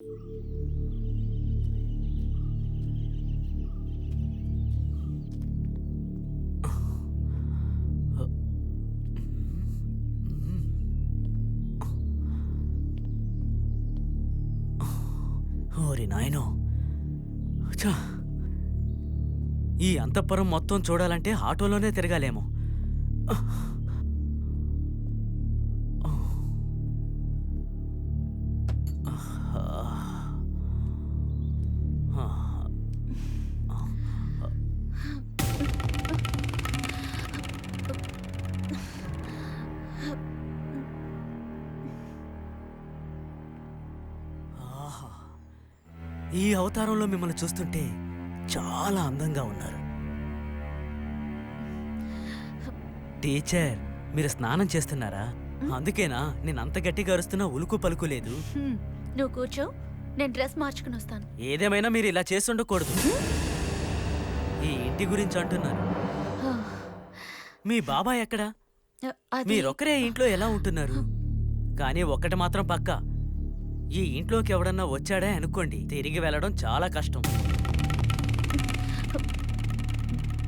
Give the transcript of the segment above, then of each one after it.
ఓరి నాయనో ఛ! ఈ అంతఃపురం మొత్తం చూడాలంటే ఆటోలోనే తిరగాలేమో అవతారంలో మిమ్మల్ని చూస్తుంటే చాలా అందంగా ఉన్నారు. టీచర్ మీరు స్నానం చేస్తున్నారా? అందుకేనా? నేను అంత గట్టిగా అరుస్తున్నా ఉలుకు పలుకు లేదు. హ్మ్, నువ్వు కూర్చో నేను డ్రెస్ మార్చుకుని వస్తాను. ఏదేమైనా మీరు ఇలా చేస్తుండకూడదు ఈ ఇంటి గురించి అంటున్నాను మీ బాబాయ్ ఎక్కడా? అది మీరొక్కరే ఇంట్లో ఎలా ఉంటున్నారు? కానీ ఒక్కటి మాత్రం పక్క. ఈ ఇంట్లోకి ఎవడన్నా వచ్చాడే అనుకోండి తిరిగి వెళ్ళడం చాలా కష్టం.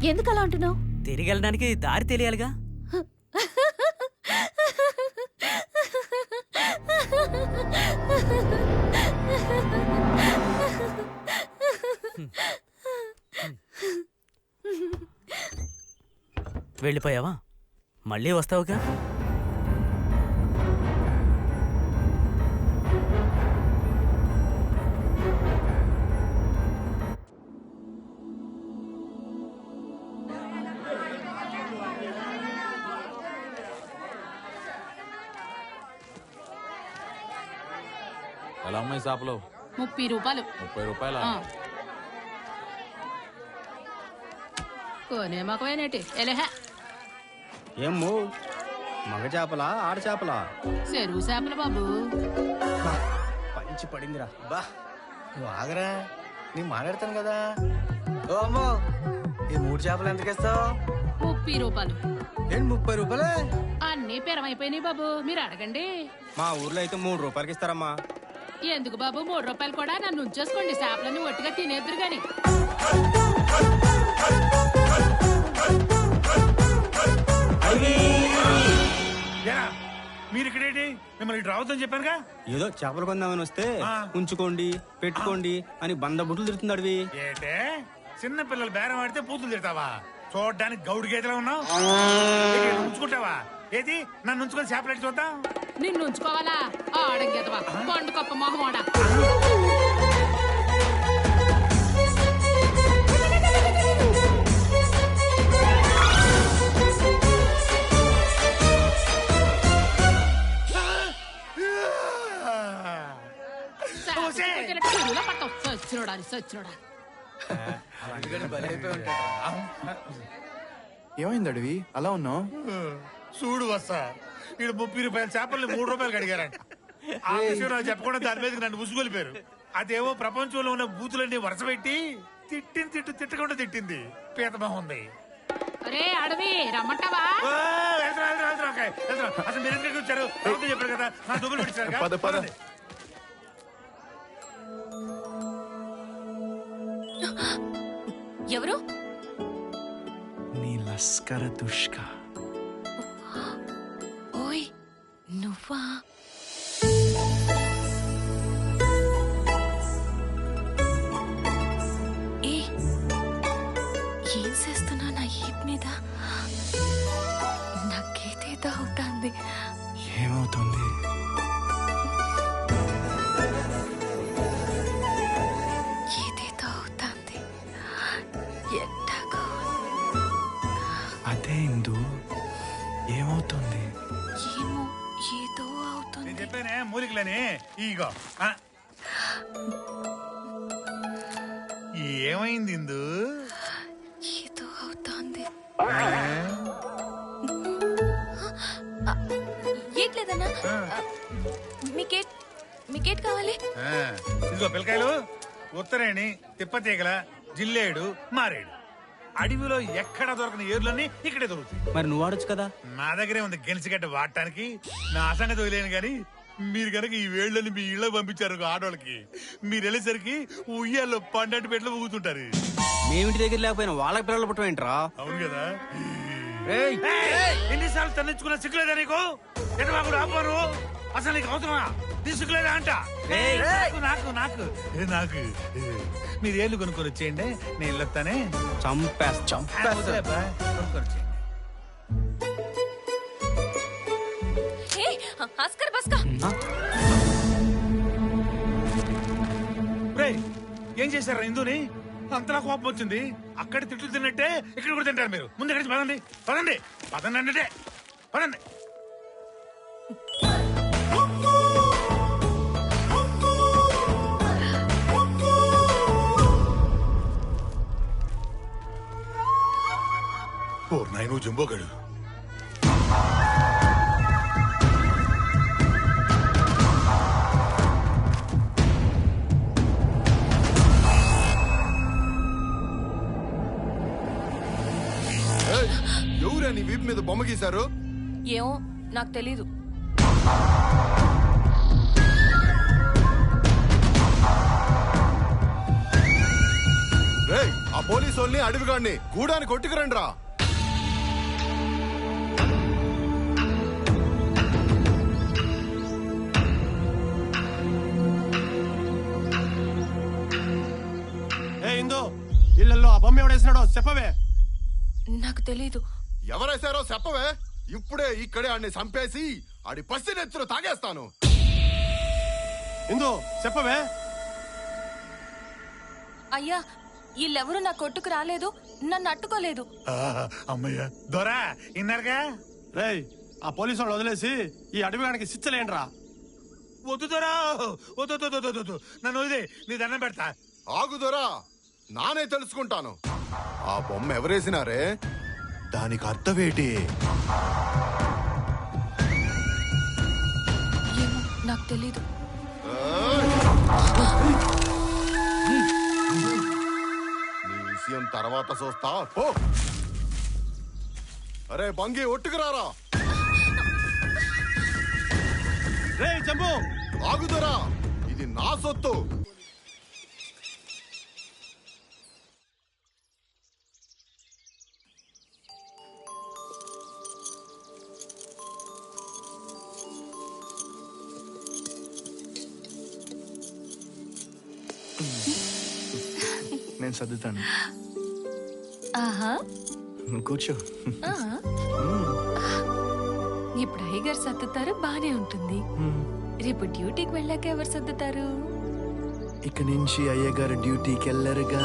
ఎందుకు అలా అంటున్నావు? తిరిగి వెళ్ళడానికి దారి తెలియాలిగా. వెళ్ళిపోయావా? మళ్ళీ వస్తావుగా? అమ్మాయి షాపులో ముప్పై రూపాయలు. ముప్పై రూపాయల. కొనే మకమేనేటి ఎలేహ. ఏమ్మో? మగ చేపలా ఆడ చేపలా? చెరువు చేపలు బాబు. పంచి పడిందిరా. బా నువ్వు ఆగరా. నేను మాట్లాడతాను కదా. ఓ అమ్మో ఈ మూడు చేపలు ఎంతకి ఇస్తావు ముప్పై రూపాయలు. ఏంటి ముప్పై రూపాయలే? అన్నీ పిరమైపోయినాయి బాబు. మీరు అడగండి. మా ఊర్లో అయితే మూడు రూపాయలకి ఇస్తారమ్మా. ఎందుకు బాబు? మూడు రూపాయలు కూడా నన్ను ఉంచేసుకోండి. చేపలన్నీ ఒట్టిగా తినేద్దరు గాని. ఏరా, మీరు ఇక్కడేంటి మిమ్మల్ని ఇటు రావద్దని చెప్పానుగా? ఏదో చేపలు కొందామని వస్తే. ఉంచుకోండి పెట్టుకోండి అని బంద బుట్లు తిరుగుతుంది అడివి ఏటే? చిన్న పిల్లలు బేరం ఆడితే పూతులు తిడతావా? చూడడానికి గౌడు గేదెలా ఉన్నావు? ఉంచుకుంటావా? ఏది? నన్ను ఉంచుకొని చేపలెట్టి చూద్దాం. నిన్ను ఉంచుకోవాలా? ఆడంగెదవా పండు కప్ప మొహమోడ ఏమైంది అడవి? అలా ఉన్నావు? చూడు వస్తా. ఇక్కడ ముప్పై రూపాయల చేపల్ని మూడు రూపాయలు అడిగారంట. ఆ విషయం నాకు చెప్పకుండా దాని మీదకి నన్ను ఉసుగొలిపారు అదేమో ప్రపంచంలో ఉన్న బూతులన్నీ వరుస పెట్టి తిట్టింది తిట్టు తిట్టకుండా తిట్టింది. పీతమహం ఉంది. అరే అడవి రమ్మంటావా? ఓ, వెళ్తున్నా, వెళ్తున్నా, వెళ్తున్నా, ఓకే, వెళ్తున్నా. అసలు మీరు ఎందుకు వచ్చారు? ప్రభుత్వం చెప్పారు కదా. నా డబ్బులు పెట్టారు పద, పద. ఎవరు? నీ లస్కర దుష్క. నువ్వా? ఏ ఏం చేస్తున్నా నా ఈప్ మీద? నాకేదేదో అవుతుంది. ఏమవుతుంది? ఈగో. ఆ. ఏమైంది ఇందు? ఏదో అవుతోంది. ఏట్లేదన్నా? మీకేట్ మీకేట్ కావాలి? ఇదిగో పిల్లకాయలు ఉత్తరేణి తిప్పతీగల జిల్లేడు మారేడు. అడవిలో ఎక్కడ దొరకని ఏర్లన్నీ ఇక్కడే దొరుకుతాయి. మరి నువ్వు ఆడొచ్చు కదా? నా దగ్గరే ఉంది గెలిచిగడ్డ వాడటానికి. నా అసంగతి వదిలేను గాని మీరు కనుక ఈ వేళ్ళని మీ ఇళ్ళకి పంపించారు ఆడవాళ్ళకి మీరు వెళ్ళేసరికి ఉయ్యాల్లో పండటి పెట్లు ఊగుతుంటారు. మేమింటి దగ్గర లేకపోయినా వాళ్ళకి పిల్లలు పుట్టమేంట్రా అవును కదా. ఎన్నిసార్లు తన్నించుకున్నా సిగ్గులేదా నీకు? ఎటు ఆపారు అసలు నీకు అవసరమా? తీసుకులేదా అంట? నాకు నాకు నాకు. ఏ, నాకు? ఏ, మీరు ఏళ్ళు కొనుక్కొని వచ్చేయండి నేను వెళ్ళొస్తానే. చంపేస్తా. చంపేస్తా. కొనుక్కొని వచ్చేయండి. ఏం చేశారా ఇందుని? అంతలా కోపం వచ్చింది. అక్కడ తిట్లు తిన్నట్టే ఇక్కడ కూడా తింటారు మీరు. ముందు ఎక్కడి నుంచి పదండి పదండి. పదండి అంటే పదండి. ఓ నాయను జంబోగాడు. మీద బొమ్మ గీశారు? ఏమో నాకు తెలీదు. రేయ్ ఆ పోలీసు వాళ్ళని అడవిగాడిని గూడాన్ని కొట్టుకురండి రా ఏ ఇందు ఇళ్ళలో ఆ బొమ్మ ఎవడేసినాడో చెప్పవే. నాకు తెలీదు. ఎవరేశారో చెప్పవే. ఇప్పుడే ఇక్కడే ఆడిని చంపేసి ఆడి పసి నెత్తులు తాగేస్తాను. ఇందు చెప్పవే. అయ్యా వీళ్ళెవరూ నా కొట్టుకు రాలేదు నన్ను అట్టుకోలేదు. ఆ, అమ్మయ్య. దొరా ఇన్నారుగా? రేయ్ ఆ పోలీసు వాళ్ళు వదిలేసి ఈ అడవిగానికి శిచ్చలేండ్రా వద్దు దొరా. వద్దు. నన్ను వదిలే నీ దండం పెడతా. ఆగుదోరా నానే తెలుసుకుంటాను. ఆ బొమ్మ ఎవరేసినారే? దానికి అర్థమేటి? ఏమో నాకు తెలీదు. నీ విషయం తర్వాత చూస్తా. పో. అరే బంగి ఒట్టుకురారా రేయ్ జంబు ఆగుదోరా. ఇది నా సొత్తు. సర్దుతాను. ఆహా. కూర్చో. ఇప్పుడు అయ్యగారు సర్దుతారు బానే ఉంటుంది. రేపు డ్యూటీకి వెళ్ళాక ఎవరు సర్దుతారు? ఇక నుంచి అయ్యగారు డ్యూటీకి వెళ్ళరుగా.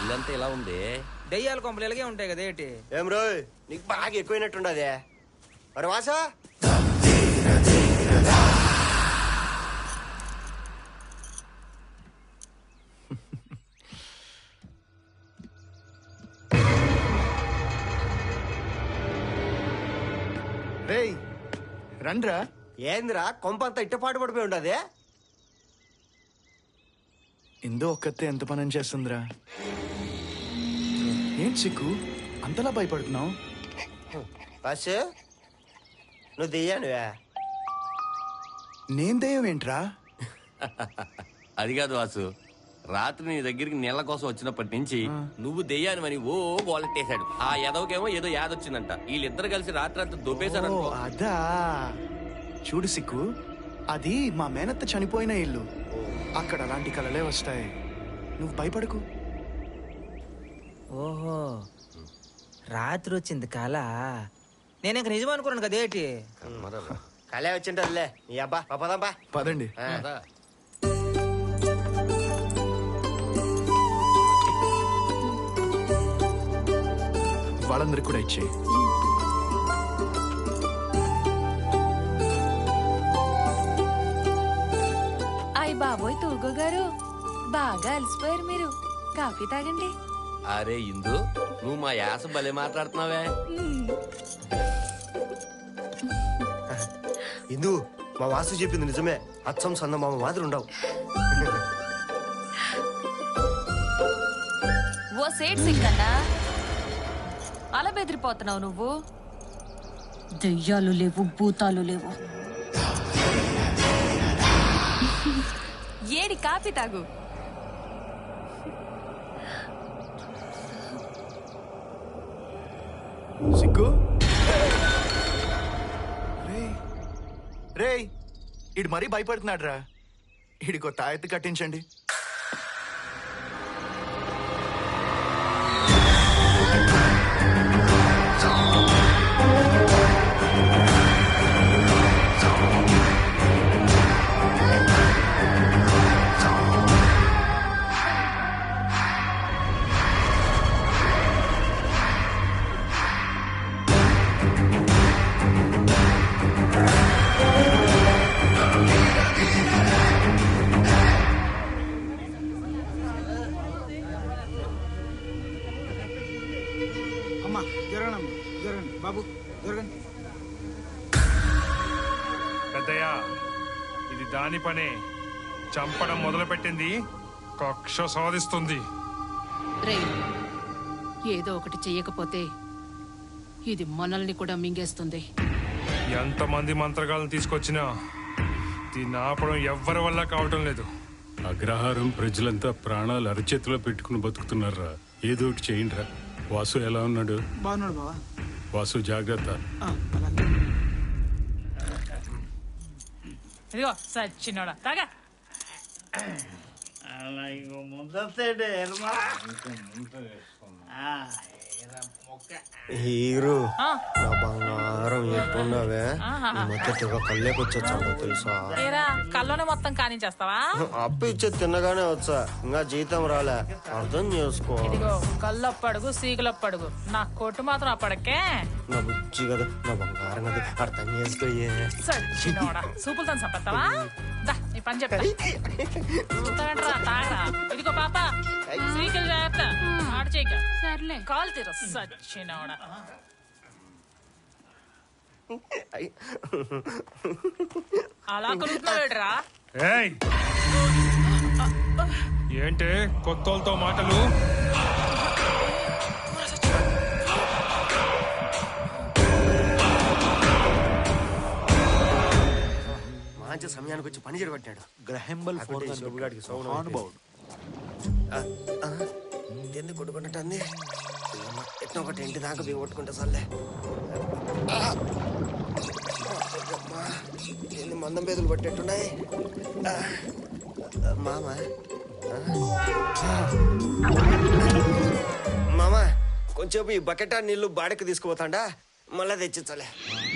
ఇల్లంతా ఇలా ఉంది. దెయ్యాల కొంపలు ఇలాగే ఉంటాయి కదా ఏంటి? ఏం రోయ్ నీకు బాగా ఎక్కువైనట్టుండదే. మరి వాసా రేయ్ రండ్రా. ఏందిరా కొంపంతా ఇట్టపాటు పడిపోయి ఉండదే? ఇందో ఒక్కతే ఎంత పని చేస్తుందిరా? ఏం చిక్కు? అంతలా భయపడుతున్నావు? బస్ నువ్వు దియ్యానువే నేను దయ్యం ఏంట్రా? అది కాదు వాసు. రాత్రి నీ దగ్గరికి నీళ్ళ కోసం వచ్చినప్పటి నుంచి నువ్వు దెయ్యానివని ఓ గోలెట్టేశాడు ఆ ఎదవకేమో ఏదో యాదొచ్చిందంట. వీళ్ళిద్దరు కలిసి రాత్రి అంతా దొబ్బేశారు ఓ, అదా. చూడు సిక్కు అది మా మేనత్త చనిపోయిన ఇల్లు. అక్కడ అలాంటి కలలే వస్తాయి. నువ్వు భయపడకు. ఓహో. రాత్రి వచ్చింది కళ నేను ఇంక నిజం అనుకున్నాను కదేటి కలే వచ్చింటదిలే నీ అబ్బా పదంబా పదండి. వాళ్ళందరికి కూడా ఇచ్చేయి అయ్ బాబోయ్ తూగో గారు బాగా అలసిపోయారు మీరు కాఫీ తాగండి అరే ఇందు నువ్వు మా యాస భలే మాట్లాడుతున్నావే ఇందు మా వాసు చెప్పింది నిజమే. అచ్చం సన్న మామ మాదిరి ఉండవు. ఓ సేట్ చాలా బెదిరిపోతున్నావు నువ్వు. దెయ్యాలు లేవు భూతాలు లేవు. ఏడి కాఫీ తాగు. రేయ్ ఇడు మరీ భయపడుతున్నాడు రా ఇడికో తాయెత్తు కట్టించండి. పనే చంపడం మొదలుపెట్టింది. కక్ష సాధిస్తుంది. రే ఏదో ఒకటి చెయ్యకపోతే ఇది మనల్ని కూడా మింగేస్తుంది. ఎంతమంది మంత్రగాలను తీసుకొచ్చినా దీన్ని ఆపడం ఎవ్వరి వల్ల కావటం లేదు. అగ్రహారం ప్రజలంతా ప్రాణాలు అరచేతిలో పెట్టుకుని బతుకుతున్నారా? ఏదో ఒకటి చేయండిరా. వాసు ఎలా ఉన్నాడు? బాగున్నాడు బావా. వాసు జాగ్రత్త. ఇదిగో సచ్చినోడా తాగా. హీరో? నా బంగారం ఎట్టున్నావే ఈ మధ్య తెగ కళ్ళేకొచ్చా తెలుసా? ఏరా కల్లోనే మొత్తం కానించేస్తావా? అప్పు ఇచ్చే తిన్నగానే వచ్చా. ఇంకా జీతం రాలే. అర్థం చేసుకో. ఇదిగో కళ్ళొప్పడుగు సీగులొప్పడుగు నా కొట్టు మాత్రం అప్పటికే నా బుజ్జి కదా నా బంగారం కదా అర్థం చేసుకోయే సూపులతో చంపేస్తావా? దా. నీ పని చెప్తా. చూస్తావేంట్రా తాగరా ఇదిగో పాప. సీకిల్ జాగ్రత్త. ఆడు చేయక. సర్లే. కాల్ తీరు. అలా కొలుగుతున్నాడురా ఏయ్! ఏంటే కొత్తోళ్ళతో మాటలు? మంచి సమయానికి వచ్చి పని చెడగొట్టాడు. గ్రహంబల్ మహానుభావుడు ఎందుకు ఎట్లా ఒకటి ఇంటి దాకా బిగి కొట్టుకుంటా సర్లే. ఎన్ని మందం పేదలు పట్టేట్టున్నాయి మామ. మామ కొంచెం ఈ బకెట్ ఆ నీళ్ళు బాడెక్కి తీసుకుపోతాండా? మళ్ళా తెచ్చిచ్చలే.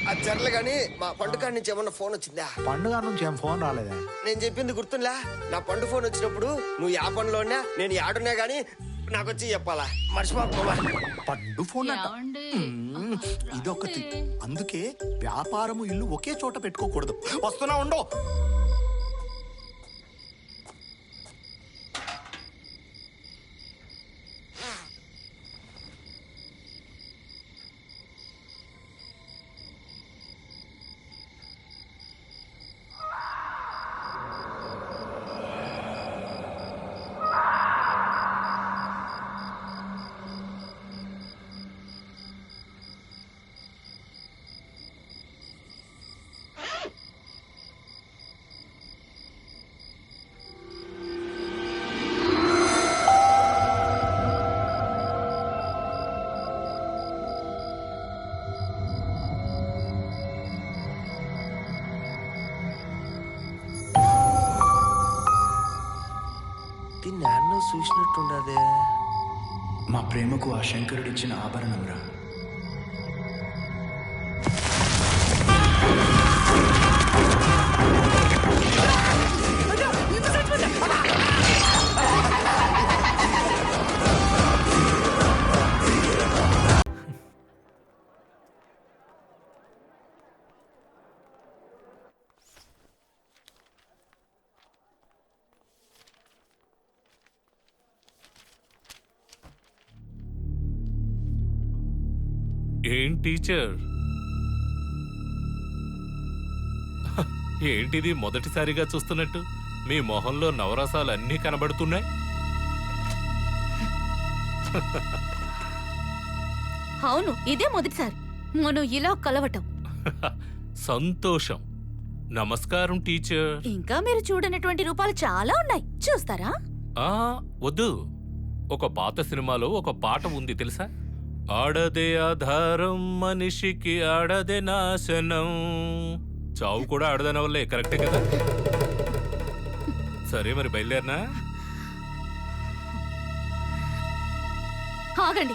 అది జరలే కానీ మా పండుగ నుంచి ఏమన్నా ఫోన్ వచ్చిందా? పండుగ నుంచి ఏం ఫోన్ రాలేదా? నేను చెప్పింది గుర్తుందా? నా పండు ఫోన్ వచ్చినప్పుడు నువ్వు యా పనిలో ఉన్నా నేను యాడున్నా గానీ నాకు వచ్చి చెప్పాలా మర్చిపోవా పండు ఫోన్ అంట. ఏమండి? మ్మ్. ఇదొకటి. అందుకే వ్యాపారము ఇల్లు ఒకే చోట పెట్టుకోకూడదు. వస్తున్నా ఉండో. మా ప్రేమకు ఆ శంకరుడిచ్చిన ఆభరణంరా ఏం టీచర్? ఏంటిది మొదటిసారిగా చూస్తున్నట్టు? మీ మొహంలో నవరసాలు అన్నీ కనబడుతున్నాయి? అవును ఇదే మొదటిసారి. మనం ఇలా కలవటం. సంతోషం. నమస్కారం టీచర్. ఇంకా మీరు చూడనటువంటి రూపాలు చాలా ఉన్నాయి. చూస్తారా? ఆ వద్దు. ఒక పాత సినిమాలో ఒక పాట ఉంది తెలుసా? ఆడదే ఆధారం మనిషికి ఆడదే నాశనం. చావు కూడా ఆడదన వల్లే కరెక్టే కదా? సరే మరి బయలుదేరినా? ఆగండి.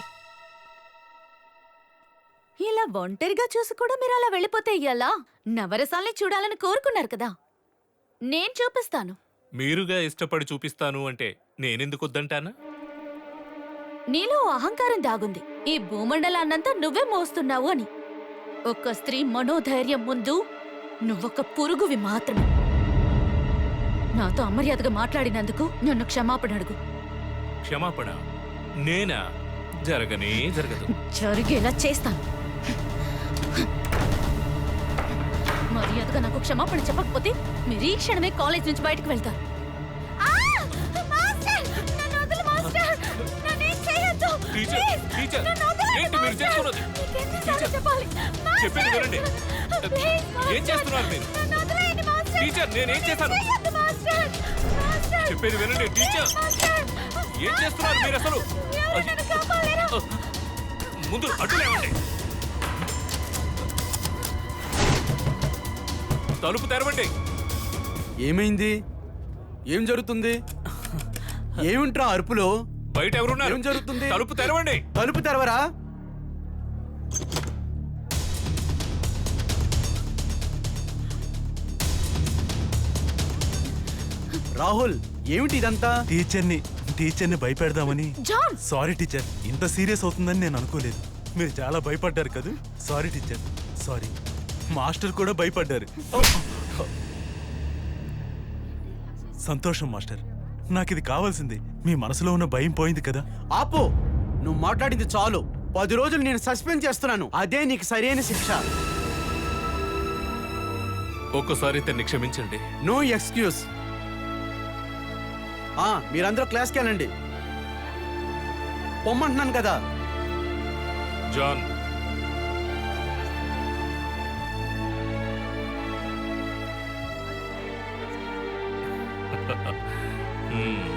ఇలా ఒంటరిగా చూసి కూడా మీరు అలా వెళ్ళిపోతే ఎలా? నవరసాల్ని చూడాలని కోరుకున్నారు కదా. నేను చూపిస్తాను. మీరుగా ఇష్టపడి చూపిస్తాను అంటే నేనెందుకు వద్దంటానా? నీలో అహంకారం దాగుంది. ఈ భూమండలాన్నంతా నువ్వే మోస్తున్నావు అని. ఒక్క స్త్రీ మనోధైర్యం ముందు నువ్వొక పురుగువి మాత్రమే. నాతో అమర్యాదగా మాట్లాడినందుకు నన్ను క్షమాపణ అడుగు క్షమాపణ నేనా? జరగనే జరగదు. జరిగేలా చేస్తాను. మర్యాదగా నాకు క్షమాపణ చెప్పకపోతే మీరు ఈ క్షణమే కాలేజ్ నుంచి బయటకు వెళ్తారు. టీచర్! టీచర్, ఏంటి మీరు? మీకెన్నిసార్లు చెప్పాలి? చెప్పేది! వినండి. ఏం చేస్తున్నారు మీరు? టీచర్, నేనేం చేశాను? చెప్పేది వినండి, టీచర్. ఏం చేస్తున్నారు మీరు అసలు? ముందు అడ్డు లేవండి తలుపు తెరవండి ఏమైంది ఏం జరుగుతుంది ఏమింట్రా అరుపులో బయట ఎవరున్నారు? ఏం జరుగుతుంది? తలుపు తెరవండి. తలుపు తెరవరా? రాహుల్ ఏమిటి ఇదంతా? టీచర్ని టీచర్ని భయపెడదామని. జాన్! సారీ టీచర్ ఇంత సీరియస్ అవుతుందని నేను అనుకోలేదు. మీరు చాలా భయపడ్డారు కదా? సారీ టీచర్ సారీ మాస్టర్ కూడా భయపడ్డారు. సంతోషం మాస్టర్. నాకు ఇది కావాల్సింది. మీ మనసులో ఉన్న భయం పోయింది కదా? ఆపు! నువ్వు మాట్లాడింది చాలు. పది రోజులు నేను సస్పెండ్ చేస్తున్నాను. అదే నీకు సరైన శిక్ష. ఒక్కసారి ఇతన్ని క్షమించండి నో ఎక్స్క్యూజ్. ఆ మీరందరూ క్లాస్కి వెళ్ళండి. పొమ్మంటున్నాను కదా. John Mm.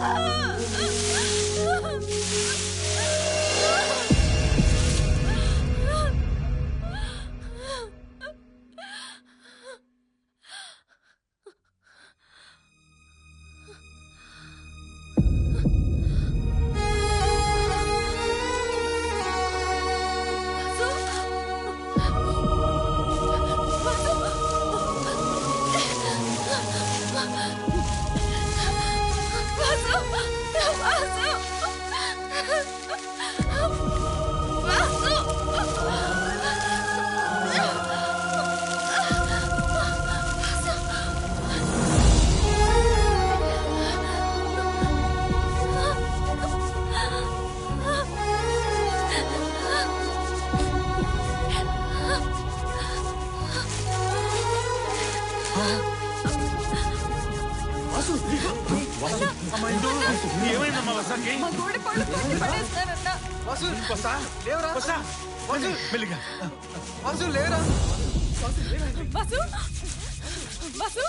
హ్మ్. ఏమైందమ్మా మా వాసు వాసు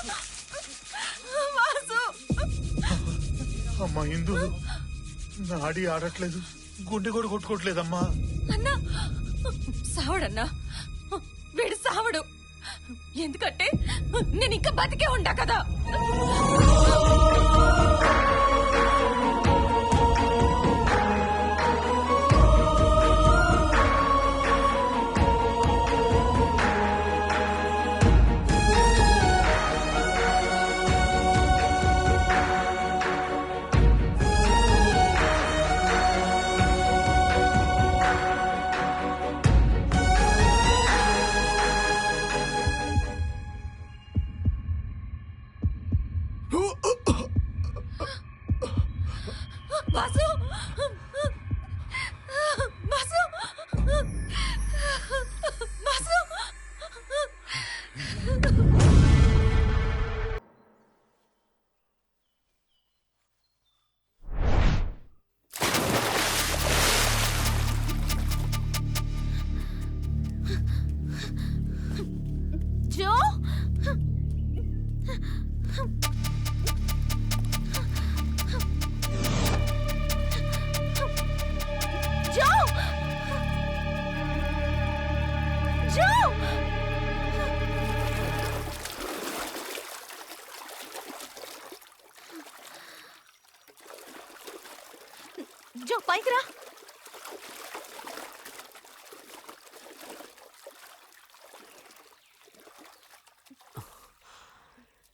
అమ్మా ఇందు నాడి ఆడట్లేదు గుండె కూడా కొట్టుకోవట్లేదమ్మా అన్నా సావడన్నా వీడు సావడు ఎందుకంటే నేను ఇంకా బతికే ఉండా కదా.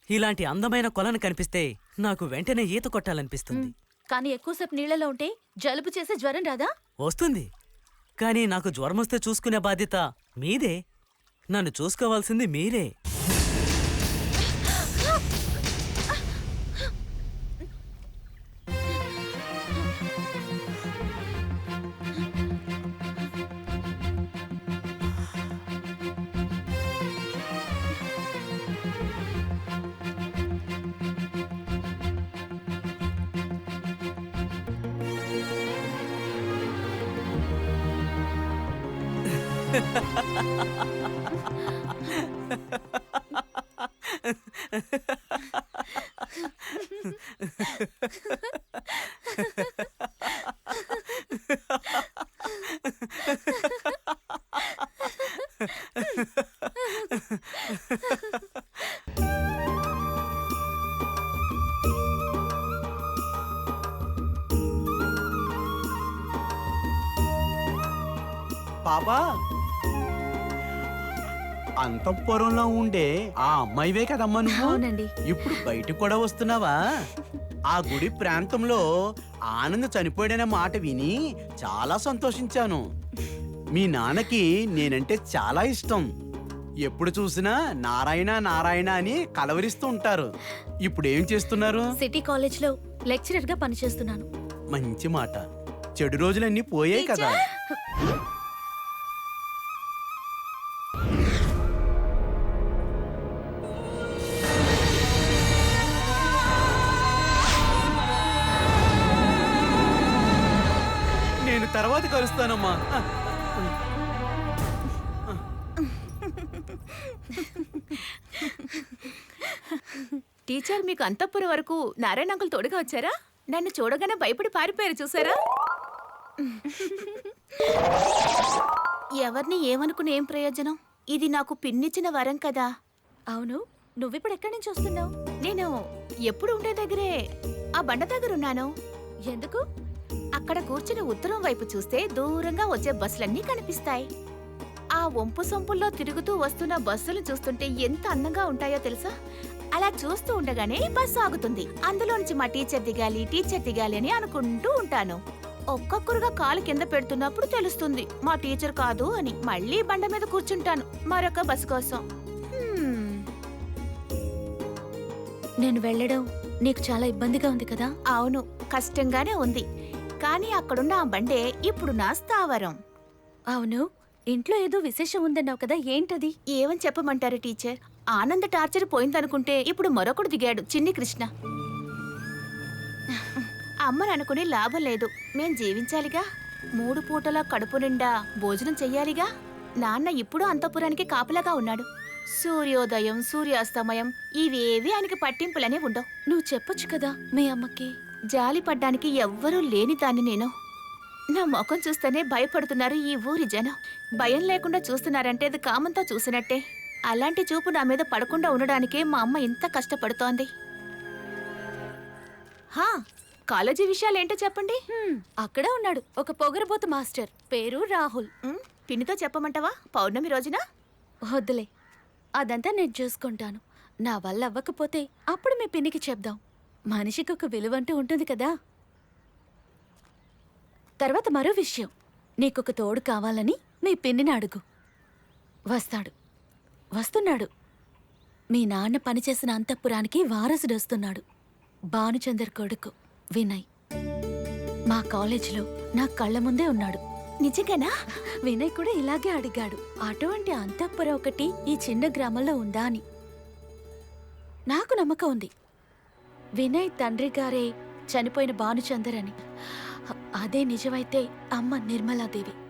ఇలాంటి అందమైన కొలను కనిపిస్తే నాకు వెంటనే ఈత కొట్టాలనిపిస్తుంది. కానీ ఎక్కువసేపు నీళ్ళలో ఉంటే జలుబు చేసే జ్వరం రాదా? వస్తుంది. కానీ నాకు జ్వరం వస్తే చూసుకునే బాధ్యత మీదే. నన్ను చూసుకోవాల్సింది మీరే. పాపా అంతఃపురంలో ఉండే ఆ అమ్మాయివే కదమ్మా నువ్వు? అవునండి. ఇప్పుడు బయటకు కూడా వస్తున్నావా? ఆ గుడి ప్రాంతంలో ఆనంద్ చనిపోయాడనే మాట విని చాలా సంతోషించాను. మీ నాన్నకి నేనంటే చాలా ఇష్టం. ఎప్పుడు చూసినా నారాయణ నారాయణ అని కలవరిస్తూ ఉంటారు. ఇప్పుడు ఏం చేస్తున్నారు? సిటీ కాలేజ్లో లెక్చరర్గా పనిచేస్తున్నాను. మంచి మాట. చెడు రోజులన్నీ పోయాయి కదా. తర్వాత కలుస్తానమ్మా టీచర్ మీకు అంతఃపురం వరకు నారాయణ అంకుల్ తోడుగా వచ్చారా? నన్ను చూడగానే భయపడి పారిపోయారు చూసారా? ఎవరిని ఏమనుకుని ఏం ప్రయోజనం? ఇది నాకు పిన్నిచ్చిన వరం కదా. అవును నువ్విప్పుడు ఎక్కడి నుంచి వస్తున్నావు? నేను ఎప్పుడు ఉండే దగ్గరే ఆ బండ దగ్గర ఉన్నాను ఎందుకు? అక్కడ కూర్చుని ఉత్తరం వైపు చూస్తే దూరంగా వచ్చే బస్సులన్నీ కనిపిస్తాయి. ఆ వంపు సొంపుల్లో తిరుగుతూ వస్తున్న బస్సులు చూస్తుంటే ఎంత అందంగా ఉంటాయో తెలుసా? అలా చూస్తూ ఉండగానే బస్సు ఆగుతుంది. అందులోంచి మా టీచర్ దిగాలి టీచర్ దిగాలి అని అనుకుంటూ ఉంటాను. ఒక్కొక్కరుగా కాలు కింద పెడుతున్నప్పుడు తెలుస్తుంది మా టీచర్ కాదు అని. మళ్ళీ బండ మీద కూర్చుంటాను మరొక బస్సు కోసం. నేను వెళ్ళడం నీకు చాలా ఇబ్బందిగా ఉంది కదా? అవును కష్టంగానే ఉంది. కానీ అక్కడున్న ఆ బండే ఇప్పుడు నా స్థావరం. అవును ఇంట్లో ఏదో విశేషం ఉందన్నావు కదా ఏంటది? ఏమని చెప్పమంటారు టీచర్? ఆనంద టార్చర్ పోయిందనుకుంటే ఇప్పుడు మరొకడు దిగాడు చిన్ని కృష్ణ. అమ్మని అనుకుని లాభం లేదు మేం జీవించాలిగా? మూడు పూటల కడుపు నిండా భోజనం చెయ్యాలిగా? నాన్న ఇప్పుడు అంతఃపురానికి కాపలాగా ఉన్నాడు. సూర్యోదయం సూర్యాస్తమయం ఇవేవి ఆయనకి పట్టింపులనే ఉండవు. నువ్వు చెప్పొచ్చు కదా మీ అమ్మకి. జాలి పడ్డానికి ఎవ్వరూ లేని దాన్ని నేను. నా ముఖం చూస్తేనే భయపడుతున్నారు ఈ ఊరి జనం. భయం లేకుండా చూస్తున్నారంటే అది కామంతో చూసినట్టే. అలాంటి చూపు నా మీద పడకుండా ఉండడానికే మా అమ్మ ఇంత కష్టపడుతోంది. హా కాలేజీ విషయాలు ఏంటో చెప్పండి అక్కడే ఉన్నాడు. ఒక పొగరబోతు మాస్టర్. పేరు రాహుల్. పిన్నితో చెప్పమంటావా? పౌర్ణమి రోజున? వద్దులే. అదంతా నేను చూసుకుంటాను. నా వల్ల అవ్వకపోతే అప్పుడు మీ పిన్నికి చెప్దాం. మనిషికి ఒక విలువంటూ ఉంటుంది కదా. తర్వాత మరో విషయం. నీకొక తోడు కావాలని మీ పిన్నిని అడుగు. వస్తాడు. వస్తున్నాడు. మీ నాన్న పనిచేసిన అంతఃపురానికి వారసుడు వస్తున్నాడు భానుచందర్ కొడుకు వినయ్. మా కాలేజీలో నా కళ్ళ ముందే ఉన్నాడు. నిజంగానా? వినయ్ కూడా ఇలాగే అడిగాడు. అటువంటి అంతఃపురం ఒకటి ఈ చిన్న గ్రామంలో ఉందా అని. నాకు నమ్మకం ఉంది. వినయ్ తండ్రి గారే చనిపోయిన భానుచందర్ అని. అదే నిజమైతే అమ్మ నిర్మలాదేవి.